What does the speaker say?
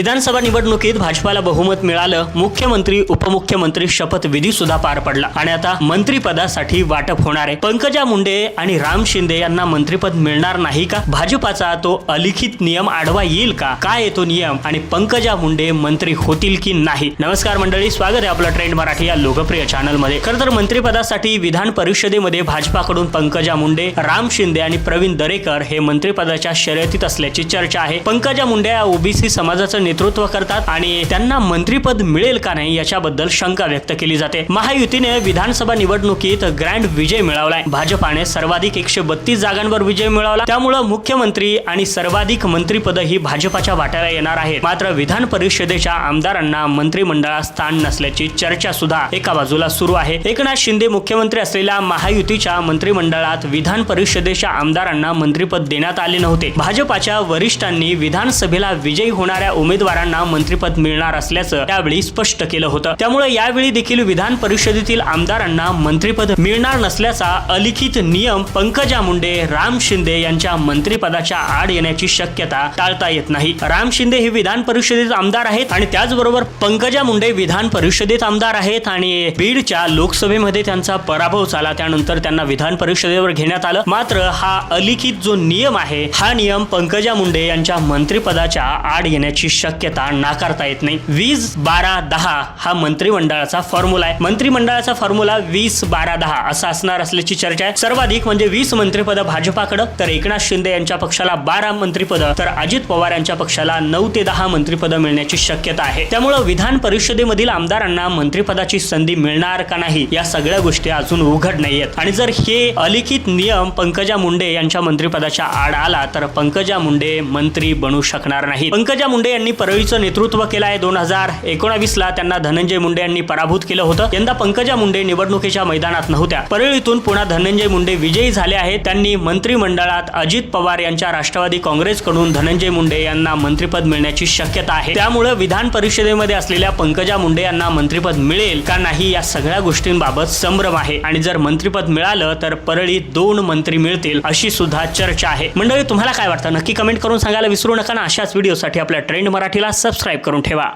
विधानसभा निवडणुकीत भाजपाला बहुमत मिळालं मुख्यमंत्री उपमुख्यमंत्री शपथविधी सुद्धा पार पडला. आणि आता मंत्रीपदासाठी वाटप होणार आहे. पंकजा मुंडे आणि राम शिंदे यांना मंत्रीपद मिळणार नाही का? भाजपाचा तो अलिखित नियम आढवा येईल का? काय येतो नियम? आणि पंकजा मुंडे मंत्री होतील की नाही? नमस्कार मंडळी स्वागत आहे आपलं ट्रेंड मराठी या लोकप्रिय चॅनलमध्ये खरं तर मंत्रीपदासाठी विधान परिषदेमध्ये भाजपाकडून पंकजा मुंडे राम शिंदे आणि प्रवीण दरेकर हे मंत्रीपदाच्या शर्यतीत असल्याची चर्चा आहे. पंकजा मुंडे या ओबीसी समाजाचं नेतृत्व करतात आणि त्यांना मंत्रीपद मिळेल का नाही याच्याबद्दल शंका व्यक्त केली जाते. महायुतीने विधानसभा निवडणुकीत ग्रँड विजय मिळवलाय. भाजपाने सर्वाधिक एकशे बत्तीस जागांवर विजय मिळवला. त्यामुळं मुख्यमंत्री आणि सर्वाधिक मंत्रीपद ही भाजपाच्या वाट्याला येणार आहेत. मात्र विधान परिषदेच्या आमदारांना मंत्रिमंडळात स्थान नसल्याची चर्चा सुद्धा एका बाजूला सुरू आहे. एकनाथ शिंदे मुख्यमंत्री असलेल्या महायुतीच्या मंत्रिमंडळात विधान परिषदेच्या आमदारांना मंत्रिपद देण्यात आले नव्हते. भाजपाच्या वरिष्ठांनी विधानसभेला विजयी होणाऱ्या उमेदवारांना मंत्रिपद मिळणार असल्याचं त्यावेळी स्पष्ट केलं होतं. त्यामुळे यावेळी देखील विधान परिषदेतील आमदारांना मंत्रिपद मिळणार नसल्याचा अलिखित नियम पंकजा मुंडे राम शिंदे यांच्या मंत्रिपदाच्या आड येण्याची शक्यता टाळता येत नाही. राम शिंदे हे विधान परिषदेत आमदार आहेत आणि त्याचबरोबर पंकजा मुंडे विधान परिषदेत आमदार आहेत आणि बीडच्या लोकसभेमध्ये त्यांचा पराभव झाला. त्यानंतर त्यांना विधान परिषदेवर घेण्यात आलं. मात्र हा अलिखित जो नियम आहे हा नियम पंकजा मुंडे यांच्या मंत्रिपदाच्या आड येण्याची शक्यता नाकारता येत नाही. वीस बारा दहा हा मंत्रिमंडळाचा फॉर्म्युला आहे. मंत्रिमंडळाचा फॉर्म्युला वीस बारा दहा असा असणार असल्याची चर्चा आहे. सर्वाधिक म्हणजे वीस मंत्रिपद भाजपाकडं तर एकनाथ शिंदे यांच्या पक्षाला बारा मंत्रिपद तर अजित पवार यांच्या पक्षाला नऊ ते दहा मंत्रिपद मिळण्याची शक्यता आहे. त्यामुळं विधान परिषदेमधील आमदारांना मंत्रिपदाची संधी मिळणार का नाही या सगळ्या गोष्टी अजून उघड नाहीयेत. आणि जर हे अलिखित नियम पंकजा मुंडे यांच्या मंत्रिपदाच्या आड आला तर पंकजा मुंडे मंत्री बनू शकणार नाही पंकजा मुंडे यांनी परळीचं नेतृत्व केलं आहे. दोन हजार एकोणावीसला त्यांना धनंजय मुंडे यांनी पराभूत केलं होतं. यंदा पंकजा मुंडे निवडणुकीच्या मैदानात नव्हत्या. परळीतून पुन्हा धनंजय मुंडे विजयी झाले आहेत. त्यांनी मंत्रिमंडळात अजित पवार यांच्या राष्ट्रवादी काँग्रेसकडून धनंजय मुंडे यांना मंत्रिपद मिळण्याची शक्यता आहे. त्यामुळे विधान परिषदेमध्ये असलेल्या पंकजा मुंडे यांना मंत्रिपद मिळेल का नाही या सगळ्या गोष्टींबाबत संभ्रम आहे. आणि जर मंत्रिपद मिळालं तर परळीत दोन मंत्री मिळतील अशी सुद्धा चर्चा आहे. मंडळी तुम्हाला काय वाटतं? नक्की कमेंट करून सांगायला विसरू नका ना. अशाच व्हिडिओसाठी आपल्या ट्रेंड मराठीला सबस्क्राईब करून ठेवा.